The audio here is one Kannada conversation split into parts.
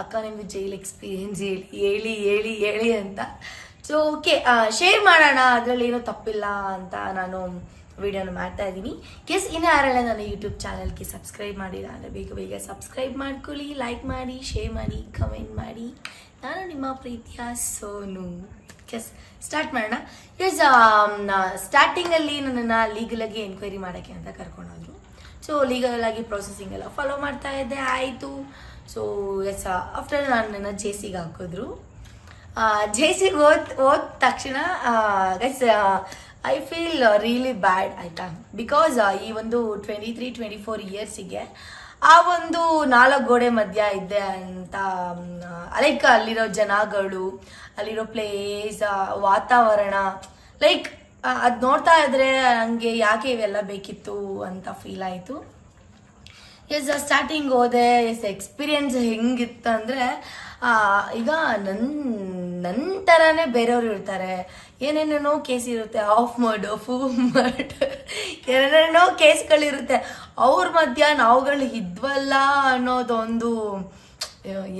ಅಕ್ಕ ನಿಮ್ಗೆ ಜೈಲ್ ಎಕ್ಸ್ಪೀರಿಯನ್ಸ್ ಹೇಳಿ ಹೇಳಿ ಹೇಳಿ ಹೇಳಿ ಅಂತ. ಸೊ ಓಕೆ ಶೇರ್ ಮಾಡೋಣ, ಅದರಲ್ಲಿ ಏನೋ ತಪ್ಪಿಲ್ಲ ಅಂತ ನಾನು ವಿಡಿಯೋನ ಮಾಡ್ತಾ ಇದ್ದೀನಿ. ಕೆಸ್ ಇನ್ನು ಯಾರೆಲ್ಲ ನನ್ನ ಯೂಟ್ಯೂಬ್ ಚಾನಲ್ಗೆ ಸಬ್ಸ್ಕ್ರೈಬ್ ಮಾಡಿಲ್ಲ ಅಂದರೆ ಬೇಗ ಬೇಗ ಸಬ್ಸ್ಕ್ರೈಬ್ ಮಾಡ್ಕೊಳ್ಳಿ ಲೈಕ್ ಮಾಡಿ ಶೇರ್ ಮಾಡಿ ಕಮೆಂಟ್ ಮಾಡಿ. ನಾನು ನಿಮ್ಮ ಪ್ರೀತಿಯ ಸೋನು. ಕೆಸ್ ಸ್ಟಾರ್ಟ್ ಮಾಡೋಣ. ಎಸ್ ಸ್ಟಾರ್ಟಿಂಗಲ್ಲಿ ನನ್ನನ್ನು ಲೀಗಲಾಗಿ ಎನ್ಕ್ವೈರಿ ಮಾಡೋಕ್ಕೆ ಅಂತ ಕರ್ಕೊಂಡೋದ್ರು. ಸೊ ಲೀಗಲ್ ಆಗಿ ಪ್ರೊಸೆಸಿಂಗ್ ಎಲ್ಲ ಫಾಲೋ ಮಾಡ್ತಾ ಇದ್ದೆ, ಆಯಿತು. ಸೊ ಎಸ್ ಆಫ್ಟರ್ ನಾನು ನನ್ನ ಜೆ ಸಿಗೆ ಹಾಕಿದ್ರು. ಜೆ ಸಿಗೆ ಓದ್ ಓದ್ ತಕ್ಷಣ yes I feel really bad ಆಯಿತಾ? ಬಿಕಾಸ್ ಈ ಒಂದು ಟ್ವೆಂಟಿ ತ್ರೀ ಟ್ವೆಂಟಿ ಫೋರ್ ಇಯರ್ಸಿಗೆ ಆ ಒಂದು ನಾಲ್ಕು ಗೋಡೆ ಮಧ್ಯ ಇದೆ ಅಂತ ಲೈಕ್ ಅಲ್ಲಿರೋ ಜನಗಳು, ಅಲ್ಲಿರೋ ಪ್ಲೇಸ್ ವಾತಾವರಣ ಲೈಕ್ ಅದು ನೋಡ್ತಾ ಇದ್ರೆ ನನಗೆ ಯಾಕೆ ಇವೆಲ್ಲ ಬೇಕಿತ್ತು ಅಂತ ಫೀಲ್ ಆಯಿತು. ಎಸ್ ಸ್ಟಾರ್ಟಿಂಗ್ ಹೋದೆ ಎಸ್ ಎಕ್ಸ್ಪೀರಿಯನ್ಸ್ ಹೆಂಗಿತ್ತು ಅಂದರೆ ಈಗ ನನ್ನ ನನ್ನ ಥರನೇ ಬೇರೆಯವ್ರು ಇರ್ತಾರೆ. ಏನೇನೇನೋ ಕೇಸ್ ಇರುತ್ತೆ ಆಫ್ ಮಾಡು ಫೂ ಮಾಡು ಏನೇನೇನೋ ಕೇಸ್ಗಳಿರುತ್ತೆ ಅವ್ರ ಮಧ್ಯ ನಾವುಗಳು ಇದ್ವಲ್ಲ ಅನ್ನೋದೊಂದು,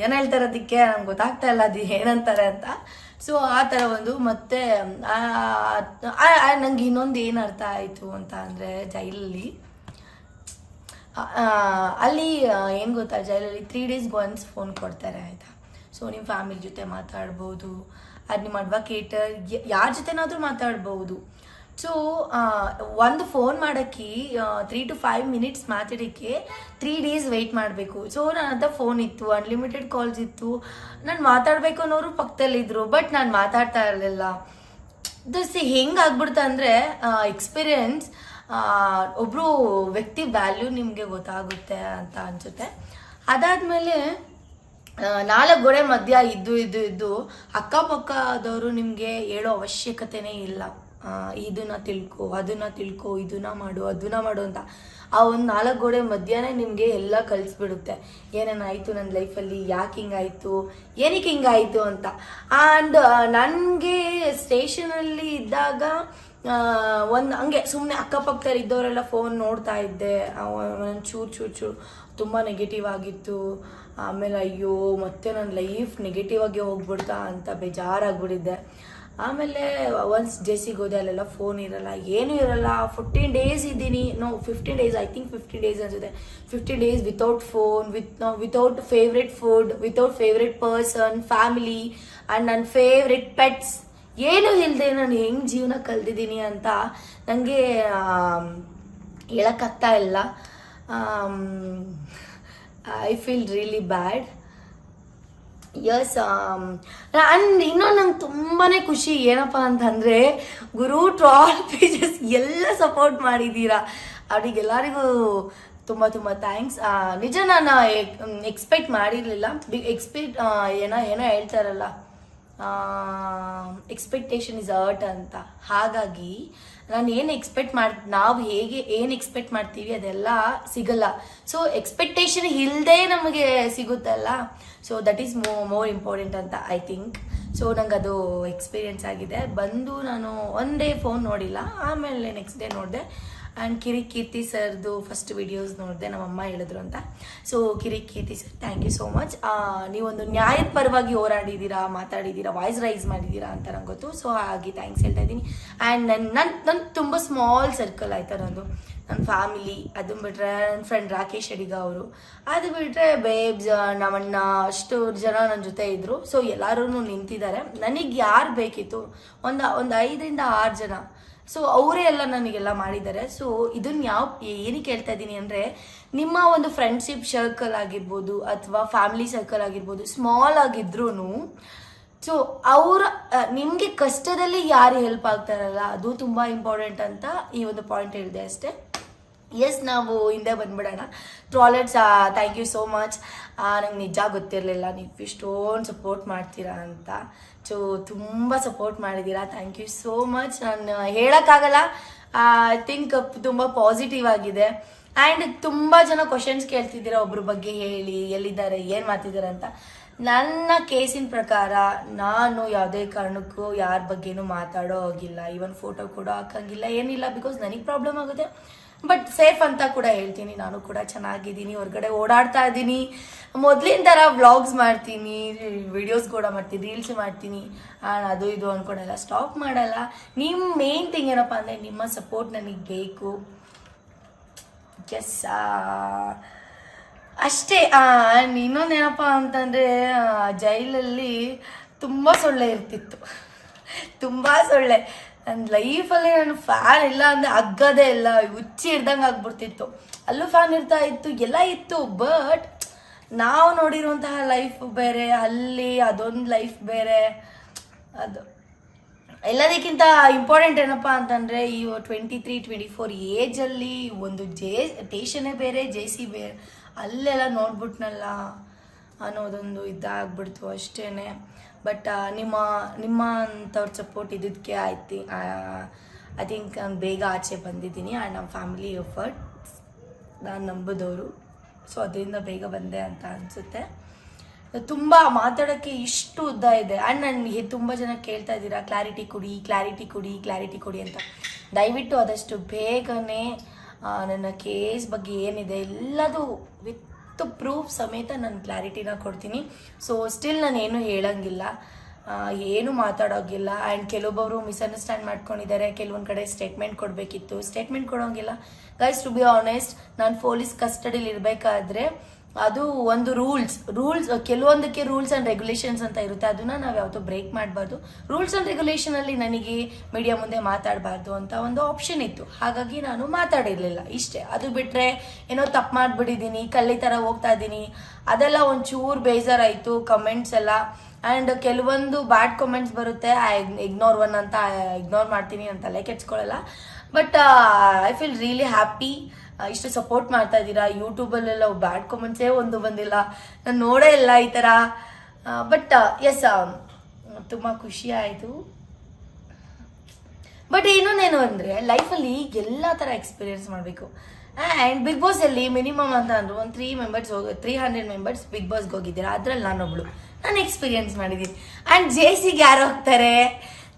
ಏನು ಹೇಳ್ತಾರೆ ಅದಕ್ಕೆ? ನಂಗೆ ಗೊತ್ತಾಗ್ತಾ ಇಲ್ಲ ಅದು ಏನಂತಾರೆ ಅಂತ. ಸೊ ಆ ಥರ ಒಂದು, ಮತ್ತೆ ನಂಗೆ ಇನ್ನೊಂದು ಏನು ಅರ್ಥ ಆಯಿತು ಅಂತ ಅಂದರೆ, ಜೈಲಲ್ಲಿ ಅಲ್ಲಿ ಏನು ಗೊತ್ತಾ, ಜೈಲಲ್ಲಿ ತ್ರೀ ಡೇಸ್ ಒನ್ಸ್ ಫೋನ್ ಕೊಡ್ತಾರೆ, ಆಯಿತಾ? ಸೊ ನಿಮ್ಮ ಫ್ಯಾಮಿಲಿ ಜೊತೆ ಮಾತಾಡ್ಬೋದು ಅದು ನಿಮ್ಮ ಅಡ್ವೊಕೇಟ್ ಯಾರ ಜೊತೆನಾದರೂ ಮಾತಾಡ್ಬೋದು. ಸೊ ಒಂದು ಫೋನ್ ಮಾಡೋಕ್ಕೆ ತ್ರೀ ಟು ಫೈವ್ ಮಿನಿಟ್ಸ್ ಮಾತಾಡೋಕ್ಕೆ ತ್ರೀ ಡೇಸ್ ವೆಯ್ಟ್ ಮಾಡಬೇಕು. ಸೊ ನನ್ನ ಹತ್ರ ಫೋನ್ ಇತ್ತು ಅನ್ಲಿಮಿಟೆಡ್ ಕಾಲ್ಸ್ ಇತ್ತು. ನಾನು ಮಾತಾಡಬೇಕು ಅನ್ನೋರು ಪಕ್ಕದಲ್ಲಿದ್ದರು ಬಟ್ ನಾನು ಮಾತಾಡ್ತಾ ಇರಲಿಲ್ಲ. ದಿಸ್ ಹೆಂಗೆ ಆಗ್ಬಿಡ್ತು ಎಕ್ಸ್ಪೀರಿಯನ್ಸ್ ಒಬ್ಬರು ವ್ಯಕ್ತಿ ವ್ಯಾಲ್ಯೂ ನಿಮಗೆ ಗೊತ್ತಾಗುತ್ತೆ ಅಂತ ಅನ್ಸುತ್ತೆ. ಅದಾದಮೇಲೆ ನಾಲ್ಕು ಗೋಡೆ ಮಧ್ಯ ಇದ್ದು ಇದ್ದು ಇದ್ದು ಅಕ್ಕಪಕ್ಕದವರು ನಿಮಗೆ ಹೇಳೋ ಅವಶ್ಯಕತೆನೇ ಇಲ್ಲ. ಇದನ್ನ ತಿಳ್ಕೊ, ಅದನ್ನ ತಿಳ್ಕೊ, ಇದನ್ನ ಮಾಡು, ಅದನ್ನ ಮಾಡು ಅಂತ ಆ ಒಂದು ನಾಲ್ಕು ಗೋಡೆ ಮಧ್ಯಾಹ್ನ ನಿಮಗೆ ಎಲ್ಲ ಕಲಿಸ್ಬಿಡುತ್ತೆ. ಏನೇನಾಯಿತು ನನ್ನ ಲೈಫಲ್ಲಿ? ಯಾಕೆ ಹಿಂಗಾಯಿತು? ಏನಕ್ಕೆ ಹಿಂಗಾಯಿತು ಅಂತ. ಆ್ಯಂಡ್ ನನಗೆ ಸ್ಟೇಷನಲ್ಲಿ ಇದ್ದಾಗ ಒಂದು ಹಂಗೆ ಸುಮ್ಮನೆ ಅಕ್ಕಪಕ್ಕದಲ್ಲಿ ಇದ್ದವರೆಲ್ಲ ಫೋನ್ ನೋಡ್ತಾ ಇದ್ದೆ. ಚೂರು ಚೂರು ಚೂರು. ತುಂಬ ನೆಗೆಟಿವ್ ಆಗಿತ್ತು. ಆಮೇಲೆ ಅಯ್ಯೋ, ಮತ್ತೆ ನನ್ನ ಲೈಫ್ ನೆಗೆಟಿವ್ ಆಗಿ ಹೋಗ್ಬಿಡ್ತಾ ಅಂತ ಬೇಜಾರಾಗ್ಬಿಟ್ಟಿದ್ದೆ. ಆಮೇಲೆ ಒನ್ಸ್ ಜೆಸಿಗೆ ಹೋದೆ, ಅಲ್ಲೆಲ್ಲ ಫೋನ್ ಇರಲ್ಲ, ಏನೂ ಇರಲ್ಲ. ಫಿಫ್ಟೀನ್ ಡೇಸ್ ಇದ್ದೀನಿ. No fifteen days I think fifteen days ಅನ್ಸುತ್ತೆ. Fifteen days without phone with without favourite food without favourite person family and ನನ್ನ ಫೇವ್ರೆಟ್ ಪೆಟ್ಸ್ ಏನು ಇಲ್ಲದೆ ನಾನು ಹೆಂಗೆ ಜೀವನ ಕಲ್ತಿದ್ದೀನಿ ಅಂತ ನನಗೆ ಹೇಳೋಕ್ಕಾಗ್ತಾ ಇಲ್ಲ. I feel really bad yes and ಇನ್ನೊಂದು ನಂಗೆ ತುಂಬಾ ಖುಷಿ ಏನಪ್ಪ ಅಂತಂದರೆ, ಗುರು ಟ್ರಾಲ್ ಪೇಜಸ್ ಎಲ್ಲ ಸಪೋರ್ಟ್ ಮಾಡಿದ್ದೀರಾ ಅವ್ರಿಗೆಲ್ಲರಿಗೂ ತುಂಬ ತುಂಬ ಥ್ಯಾಂಕ್ಸ್ ನಿಜ ನಾನು ಎಕ್ಸ್ಪೆಕ್ಟ್ ಮಾಡಿರಲಿಲ್ಲ. ಎಕ್ಸ್ಪೆಕ್ಟ್ ಏನೋ ಏನೋ ಹೇಳ್ತಾರಲ್ಲ. ಎಕ್ಸ್ಪೆಕ್ಟೇಷನ್ ಇಸ್ ಅರ್ಟ್ ಅಂತ. ಹಾಗಾಗಿ ನಾನು ಏನು ಎಕ್ಸ್ಪೆಕ್ಟ್ ಮಾಡ್, ನಾವು ಹೇಗೆ ಏನು ಎಕ್ಸ್ಪೆಕ್ಟ್ ಮಾಡ್ತೀವಿ ಅದೆಲ್ಲ ಸಿಗಲ್ಲ. ಸೊ ಎಕ್ಸ್ಪೆಕ್ಟೇಷನ್ ಇಲ್ಲದೆ ನಮಗೆ ಸಿಗುತ್ತಲ್ಲ? So that is mo more important ಅಂತ ಐ ಥಿಂಕ್ ಸೊ ನಂಗೆ ಅದು ಎಕ್ಸ್ಪೀರಿಯನ್ಸ್ ಆಗಿದೆ. ಬಂದು ನಾನು ಒಂದೇ ಫೋನ್ ನೋಡಿಲ್ಲ. ಆಮೇಲೆ ನೆಕ್ಸ್ಟ್ ಡೇ ನೋಡಿದೆ ಆ್ಯಂಡ್ ಕಿರಿ ಕೀರ್ತಿ ಸರ್ದು ಫಸ್ಟ್ ವಿಡಿಯೋಸ್ ನೋಡಿದೆ ನಮ್ಮಮ್ಮ ಹೇಳಿದ್ರು ಅಂತ. ಸೊ ಕಿರಿ Keerthi sir thank you so much ನೀವೊಂದು ನ್ಯಾಯದ ಪರವಾಗಿ ಹೋರಾಡಿದ್ದೀರಾ ಮಾತಾಡಿದ್ದೀರಾ ವಾಯ್ಸ್ ರೈಸ್ ಮಾಡಿದ್ದೀರಾ ಅಂತ ನಂಗೆ ಗೊತ್ತು. ಸೊ ಹಾಗೆ ಥ್ಯಾಂಕ್ಸ್ ಹೇಳ್ತಾ ಇದ್ದೀನಿ. ಆ್ಯಂಡ್ ನನ್ನ ನನ್ನ ನನ್ನ ತುಂಬ ಸ್ಮಾಲ್ ಸರ್ಕಲ್ ಆಯ್ತಾ ನಂದು. ನನ್ನ ಫ್ಯಾಮಿಲಿ ಅದನ್ನ ಬಿಟ್ಟರೆ ನನ್ನ ಫ್ರೆಂಡ್ ರಾಕೇಶ್ ಅಡಿಗ ಅವರು. ಅದು ಬಿಟ್ಟರೆ ಬೇಬ್ಸ್ ನಮ್ಮಣ್ಣ, ಅಷ್ಟು ಜನ ನನ್ನ ಜೊತೆ ಇದ್ದರು ಸೊ ಎಲ್ಲರೂ ನಿಂತಿದ್ದಾರೆ. ನನಗೆ ಯಾರು ಬೇಕಿತ್ತು? ಒಂದು ಒಂದು ಐದರಿಂದ ಆರು ಜನ. ಸೊ ಅವರೇ ಎಲ್ಲ ನನಗೆಲ್ಲ ಮಾಡಿದ್ದಾರೆ. ಸೊ ಇದನ್ನ ಯಾವ ಏನಕ್ಕೆ ಹೇಳ್ತಾ ಇದ್ದೀನಿ ಅಂದರೆ, ನಿಮ್ಮ ಒಂದು ಫ್ರೆಂಡ್ಶಿಪ್ ಸರ್ಕಲ್ ಆಗಿರ್ಬೋದು ಅಥವಾ ಫ್ಯಾಮಿಲಿ ಸರ್ಕಲ್ ಆಗಿರ್ಬೋದು ಸ್ಮಾಲ್ ಆಗಿದ್ರೂ ಸೊ ಅವರ ನಿಮಗೆ ಕಷ್ಟದಲ್ಲಿ ಯಾರು ಹೆಲ್ಪ್ ಆಗ್ತಾರಲ್ಲ, ಅದು ತುಂಬ ಇಂಪಾರ್ಟೆಂಟ್ ಅಂತ ಈ ಒಂದು ಪಾಯಿಂಟ್ ಹೇಳಿದೆ ಅಷ್ಟೇ. ಎಸ್ ನಾವು ಹಿಂದೆ ಬಂದ್ಬಿಡೋಣ. ಟ್ರಾಲೆಟ್ಸ್ ಥ್ಯಾಂಕ್ ಯು ಸೋ ಮಚ್ ನಂಗೆ ನಿಜ ಗೊತ್ತಿರಲಿಲ್ಲ, ನೀವು ಇಷ್ಟೊಂದು ಸಪೋರ್ಟ್ ಮಾಡ್ತೀರಾ ಅಂತ. ಸೊ ತುಂಬ ಸಪೋರ್ಟ್ ಮಾಡಿದ್ದೀರಾ ಥ್ಯಾಂಕ್ ಯು ಸೋ ಮಚ್ ನಾನು ಹೇಳೋಕ್ಕಾಗಲ್ಲ. ಐ ಥಿಂಕ್ ತುಂಬ ಪಾಸಿಟಿವ್ ಆಗಿದೆ. ಆ್ಯಂಡ್ ತುಂಬ ಜನ ಕ್ವಶನ್ಸ್ ಕೇಳ್ತಿದ್ದೀರಾ ಒಬ್ಬರ ಬಗ್ಗೆ ಹೇಳಿ, ಎಲ್ಲಿದ್ದಾರೆ, ಏನು ಮಾಡ್ತಿದ್ದಾರೆ ಅಂತ. ನನ್ನ ಕೇಸಿನ ಪ್ರಕಾರ ನಾನು ಯಾವುದೇ ಕಾರಣಕ್ಕೂ ಯಾರ ಬಗ್ಗೆನೂ ಮಾತಾಡೋ ಹೋಗಿಲ್ಲ. ಈವನ್ ಫೋಟೋ ಕೂಡ ಹಾಕಂಗಿಲ್ಲ, ಏನಿಲ್ಲ ಬಿಕಾಸ್ ನನಗೆ ಪ್ರಾಬ್ಲಮ್ ಆಗುತ್ತೆ. ಬಟ್ ಸೇಫ್ ಅಂತ ಕೂಡ ಹೇಳ್ತೀನಿ. ನಾನು ಕೂಡ ಚೆನ್ನಾಗಿದ್ದೀನಿ. ಹೊರಗಡೆ ಓಡಾಡ್ತಾ ಇದ್ದೀನಿ. ಮೊದಲಿನ ಥರ ವ್ಲಾಗ್ಸ್ ಮಾಡ್ತೀನಿ ವಿಡಿಯೋಸ್ ಕೂಡ ಮಾಡ್ತೀನಿ ರೀಲ್ಸ್ ಮಾಡ್ತೀನಿ. ಅದು ಇದು ಅಂದ್ಕೊಂಡೆಲ್ಲ ಸ್ಟಾಪ್ ಮಾಡಲ್ಲ. ನಿಮ್ಮ ಮೇನ್ ಥಿಂಗ್ ಏನಪ್ಪ ಅಂದರೆ ನಿಮ್ಮ ಸಪೋರ್ಟ್ ನನಗೆ ಬೇಕು. ಎಸ್ ಅಷ್ಟೇ. ಇನ್ನೊಂದು ಏನಪ್ಪ ಅಂತಂದರೆ ಜೈಲಲ್ಲಿ ತುಂಬ ಸೊಳ್ಳೆ ಇರ್ತಿತ್ತು. ತುಂಬ ಸೊಳ್ಳೆ. ನನ್ನ ಲೈಫಲ್ಲಿ ನಾನು ಫ್ಯಾನ್ ಇಲ್ಲ ಅಂದರೆ ಅಗ್ಗದೇ ಇಲ್ಲ, ಹುಚ್ಚಿ ಇರ್ದಂಗೆ ಆಗ್ಬಿಡ್ತಿತ್ತು. ಅಲ್ಲೂ ಫ್ಯಾನ್ ಇರ್ತಾ ಇತ್ತು, ಎಲ್ಲ ಇತ್ತು ಬಟ್ ನಾವು ನೋಡಿರುವಂತಹ ಲೈಫ್ ಬೇರೆ, ಅಲ್ಲಿ ಅದೊಂದು ಲೈಫ್ ಬೇರೆ. ಅದು ಎಲ್ಲದಕ್ಕಿಂತ ಇಂಪಾರ್ಟೆಂಟ್ ಏನಪ್ಪ ಅಂತಂದರೆ, ಈ ಟ್ವೆಂಟಿ ತ್ರೀ ಟ್ವೆಂಟಿ ಫೋರ್ ಏಜಲ್ಲಿ ಒಂದು ಜೇ ಟೇಷನೇ ಬೇರೆ ಜೆ ಸಿ ಬೇರೆ ಅಲ್ಲೆಲ್ಲ ನೋಡ್ಬಿಟ್ನಲ್ಲ. ಅನ್ನೋದೊಂದು ಇದಾಗ್ಬಿಡ್ತು ಅಷ್ಟೇ ಬಟ್ ನಿಮ್ಮ ನಿಮ್ಮ ಅಂಥವ್ರ ಸಪೋರ್ಟ್ ಇದ್ದಕ್ಕೆ ಆಯ್ತು ಐ ಥಿಂಕ್ ನಾನು ಬೇಗ ಆಚೆ ಬಂದಿದ್ದೀನಿ ಆ್ಯಂಡ್ ನಮ್ಮ ಫ್ಯಾಮಿಲಿ ಎಫರ್ಟ್ ನಾನು ನಂಬಿದವರು. ಸೊ ಅದರಿಂದ ಬೇಗ ಬಂದೆ ಅಂತ ಅನಿಸುತ್ತೆ. ತುಂಬ ಮಾತಾಡೋಕ್ಕೆ ಇಷ್ಟು ಉದ್ದ ಇದೆ. ಆ್ಯಂಡ್ ನನಗೆ ತುಂಬ ಜನ ಕೇಳ್ತಾ ಇದ್ದೀರಾ ಕ್ಲಾರಿಟಿ ಕೊಡಿ ಕ್ಲಾರಿಟಿ ಕೊಡಿ ಕ್ಲಾರಿಟಿ ಕೊಡಿ ಅಂತ. ದಯವಿಟ್ಟು ಆದಷ್ಟು ಬೇಗನೆ ನನ್ನ ಕೇಸ್ ಬಗ್ಗೆ ಏನಿದೆ ಎಲ್ಲದೂ ವಿತ್ ಪ್ರೂಫ್ ಸಮೇತ ನಾನು ಕ್ಲಾರಿಟಿನ ಕೊಡ್ತೀನಿ. ಸೊ ಸ್ಟಿಲ್ ನಾನು ಏನು ಹೇಳಂಗಿಲ್ಲ. ಏನು ಮಾತಾಡೋಂಗಿಲ್ಲ. ಆ್ಯಂಡ್ ಕೆಲವೊಬ್ಬರು ಮಿಸ್ಅಂಡರ್ಸ್ಟ್ಯಾಂಡ್ ಮಾಡ್ಕೊಂಡಿದ್ದಾರೆ. ಕೆಲವೊಂದು ಕಡೆ ಸ್ಟೇಟ್ಮೆಂಟ್ ಕೊಡಬೇಕಿತ್ತು. ಸ್ಟೇಟ್ಮೆಂಟ್ ಕೊಡೋಂಗಿಲ್ಲ. ಗೈಸ್ ಟು ಬಿ ಆನೆಸ್ಟ್ ನಾನು ಪೊಲೀಸ್ ಕಸ್ಟಡಿಲಿ ಇರಬೇಕಾದ್ರೆ ಅದು ಒಂದು ರೂಲ್ಸ್ ರೂಲ್ಸ್, ಕೆಲವೊಂದಕ್ಕೆ ರೂಲ್ಸ್ ಆ್ಯಂಡ್ ರೆಗ್ಯುಲೇಷನ್ಸ್ ಅಂತ ಇರುತ್ತೆ. ಅದನ್ನ ನಾವು ಯಾವತ್ತೂ ಬ್ರೇಕ್ ಮಾಡಬಾರ್ದು. ರೂಲ್ಸ್ ಆ್ಯಂಡ್ ರೆಗ್ಯುಲೇಷನಲ್ಲಿ ನನಗೆ ಮೀಡಿಯಾ ಮುಂದೆ ಮಾತಾಡಬಾರ್ದು ಅಂತ ಒಂದು ಆಪ್ಷನ್ ಇತ್ತು. ಹಾಗಾಗಿ ನಾನು ಮಾತಾಡಿರಲಿಲ್ಲ. ಇಷ್ಟೇ. ಅದು ಬಿಟ್ಟರೆ ಏನೋ ತಪ್ಪು ಮಾಡಿಬಿಟ್ಟಿದ್ದೀನಿ ಕಳ್ಳಿ ಥರ ಹೋಗ್ತಾ ಇದ್ದೀನಿ ಅದೆಲ್ಲ ಒಂಚೂರು ಬೇಜಾರಾಯಿತು ಕಮೆಂಟ್ಸ್ ಎಲ್ಲ. ಆ್ಯಂಡ್ ಕೆಲವೊಂದು ಬ್ಯಾಡ್ ಕಮೆಂಟ್ಸ್ ಬರುತ್ತೆ. ಐ ಇಗ್ನೋರ್ ಒನ್ ಅಂತ ಇಗ್ನೋರ್ ಮಾಡ್ತೀನಿ ಅಂತ like ಕೆಡ್ಸ್ಕೊಳ್ಳಲ್ಲ but I feel really happy ಇಷ್ಟು ಸಪೋರ್ಟ್ ಮಾಡ್ತಾ ಇದ್ದೀರಾ? ಯೂಟ್ಯೂಬಲ್ಲೆಲ್ಲ ಬ್ಯಾಡ್ ಕಮೆಂಟ್ಸೇ ಒಂದು ಬಂದಿಲ್ಲ. ನಾನು ನೋಡೇ ಇಲ್ಲ ಈ ಥರ ಬಟ್ ಎಸ್ ತುಂಬ ಖುಷಿ ಆಯಿತು. ಬಟ್ ಇನ್ನೊಂದೇನು ಅಂದರೆ ಲೈಫಲ್ಲಿ ಎಲ್ಲ ಥರ ಎಕ್ಸ್ಪೀರಿಯನ್ಸ್ ಮಾಡಬೇಕು. ಆ್ಯಂಡ್ ಬಿಗ್ ಬಾಸಲ್ಲಿ ಮಿನಿಮಮ್ ಅಂತ ಅಂದರು, ಒಂದು ತ್ರೀ ಮೆಂಬರ್ಸ್ ಹೋಗಿ ತ್ರೀ ಹಂಡ್ರೆಡ್ ಮೆಂಬರ್ಸ್ ಬಿಗ್ ಬಾಸ್ಗೆ ಹೋಗಿದ್ದೀರಾ? ಅದ್ರಲ್ಲಿ ನಾನೊಬ್ಳು. ನಾನು ಎಕ್ಸ್ಪೀರಿಯನ್ಸ್ ಮಾಡಿದ್ದೀನಿ. ಆ್ಯಂಡ್ ಜೆ ಸಿಗೆ ಯಾರು ಹೋಗ್ತಾರೆ?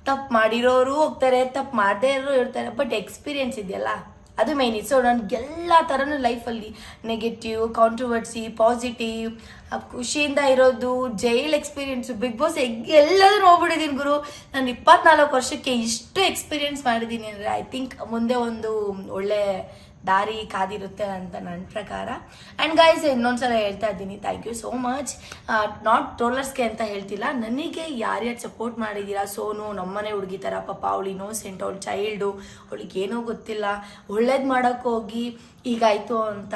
ತಪ್ಪು ಮಾಡಿರೋರು ಹೋಗ್ತಾರೆ, ತಪ್ಪು ಮಾಡದೇ ಇರೋರು ಇರ್ತಾರೆ ಬಟ್ ಎಕ್ಸ್ಪೀರಿಯನ್ಸ್ ಇದೆಯಲ್ಲ? ಅದು ಮೇನ್ ಸೊ ನನಗೆ ಎಲ್ಲ ಥರನೂ ಲೈಫಲ್ಲಿ ನೆಗೆಟಿವ್ ಕಾಂಟ್ರವರ್ಸಿ ಪಾಸಿಟಿವ್ ಖುಷಿಯಿಂದ ಇರೋದು ಜೈಲ್ ಎಕ್ಸ್ಪೀರಿಯನ್ಸು ಬಿಗ್ ಬಾಸ್ ಎಲ್ಲದೂ ನೋಡ್ಬಿಟ್ಟಿದ್ದೀನಿ ಗುರು. ನಾನು ಇಪ್ಪತ್ನಾಲ್ಕು ವರ್ಷಕ್ಕೆ ಇಷ್ಟು ಎಕ್ಸ್ಪೀರಿಯನ್ಸ್ ಮಾಡಿದ್ದೀನಿ ಅಂದರೆ ಐ ಥಿಂಕ್ ಮುಂದೆ ಒಂದು ಒಳ್ಳೆ ದಾರಿ ಕಾದಿರುತ್ತೆ ಅಂತ ನನ್ನ ಪ್ರಕಾರ. ಆ್ಯಂಡ್ ಗೈಸ್ ಇನ್ನೊಂದ್ಸಲ ಹೇಳ್ತಾ ಇದ್ದೀನಿ. Thank you so much not ಟ್ರೋಲರ್ಸ್ಗೆ ಅಂತ ಹೇಳ್ತಿಲ್ಲ. ನನಗೆ ಯಾರ್ಯಾರು ಸಪೋರ್ಟ್ ಮಾಡಿದ್ದೀರಾ ಸೋನು, ನಮ್ಮನೆ ಹುಡುಗಿ ಥರ ಪಾಪ ಅವಳು ಇನ್ನೋಸೆಂಟ್ ಅವಳು ಚೈಲ್ಡು ಅವಳಿಗೆ ಏನೂ ಗೊತ್ತಿಲ್ಲ. ಒಳ್ಳೇದು ಮಾಡೋಕ್ಕೆ ಹೋಗಿ ಹೀಗಾಯಿತು ಅಂತ.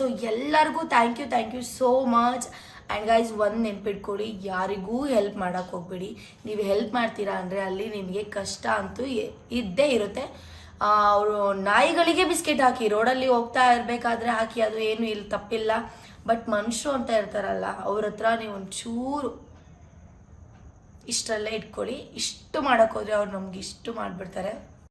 ಸೊ ಎಲ್ಲರಿಗೂ thank you thank you so much and guys ಒಂದು ನೆನ್ಪಿಟ್ಕೊಳ್ಳಿ ಯಾರಿಗೂ ಹೆಲ್ಪ್ ಮಾಡೋಕ್ಕೆ ಹೋಗ್ಬೇಡಿ. ನೀವು ಹೆಲ್ಪ್ ಮಾಡ್ತೀರಾ ಅಂದರೆ ಅಲ್ಲಿ ನಿಮಗೆ ಕಷ್ಟ ಅಂತೂ ಇದ್ದೇ ಇರುತ್ತೆ. ಅವರು ನಾಯಿಗಳಿಗೆ ಬಿಸ್ಕೆಟ್ ಹಾಕಿ, ರೋಡಲ್ಲಿ ಹೋಗ್ತಾ ಇರಬೇಕಾದ್ರೆ ಹಾಕಿ, ಅದು ಏನು ಇಲ್ಲಿ ತಪ್ಪಿಲ್ಲ. ಬಟ್ ಮನುಷ್ಯರು ಅಂತ ಇರ್ತಾರಲ್ಲ, ಅವ್ರ ಹತ್ರ ನೀವು ಒಂಚೂರು ಇಷ್ಟರಲ್ಲೇ ಇಟ್ಕೊಳ್ಳಿ. ಇಷ್ಟು ಮಾಡೋಕ್ಕೋದ್ರೆ ಅವ್ರು ನಮ್ಗೆ ಇಷ್ಟು ಮಾಡಿಬಿಡ್ತಾರೆ.